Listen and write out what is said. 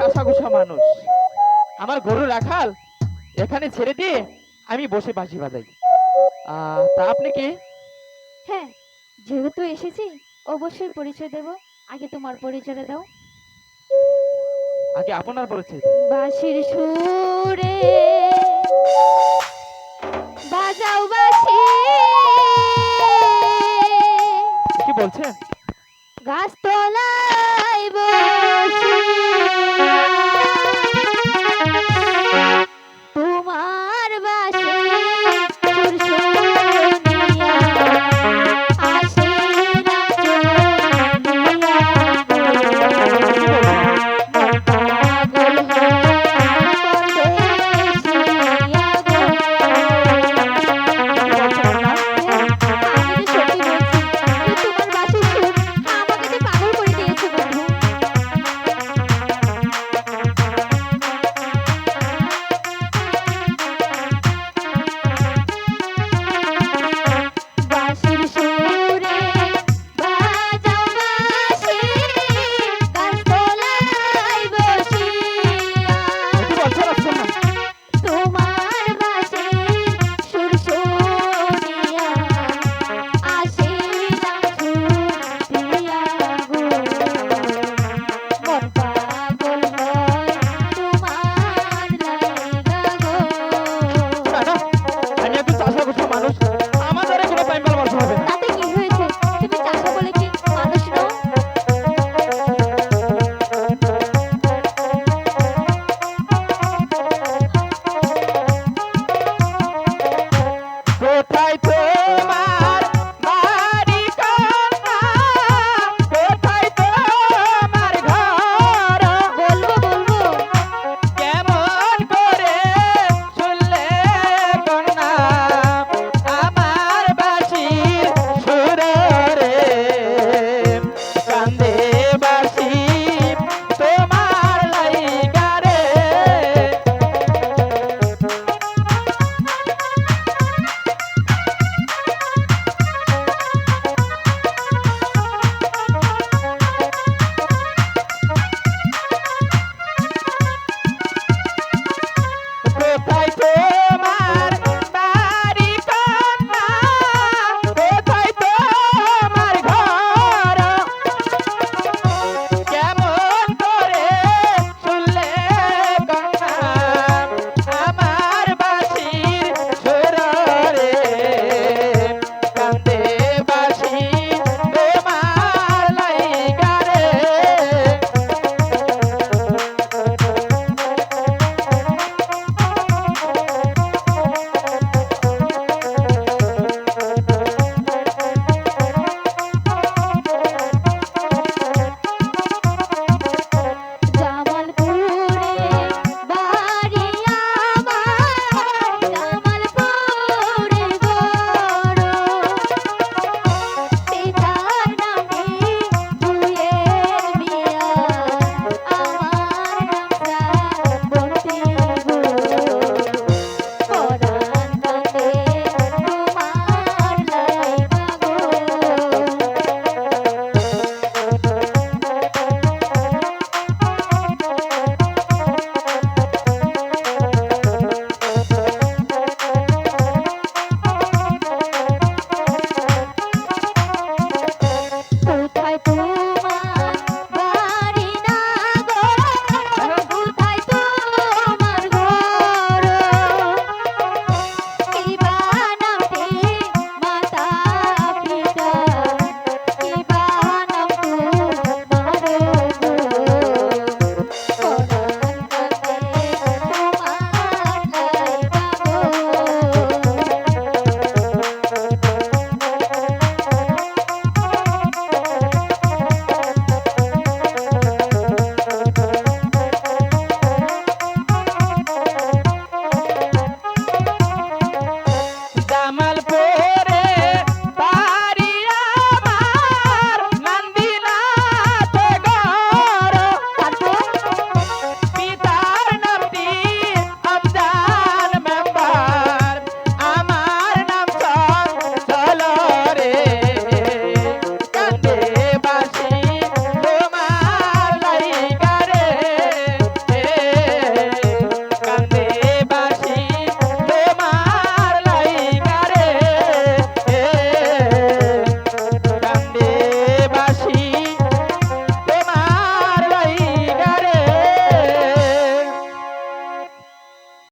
চাষা একজন মানুষ। আমার গরু রাখাল এখানে ছেড়ে দিয়ে আমি বসে বাঁশি বাজাই। আহ, তা আপনি কি? হ্যাঁ যেহেতু এসেছি অবশ্যই পরিচয় দেব। আগে তোমার পরিচয় দাও। আগে আপনার পরিচয় দিন। বাঁশির সুরে বাজাও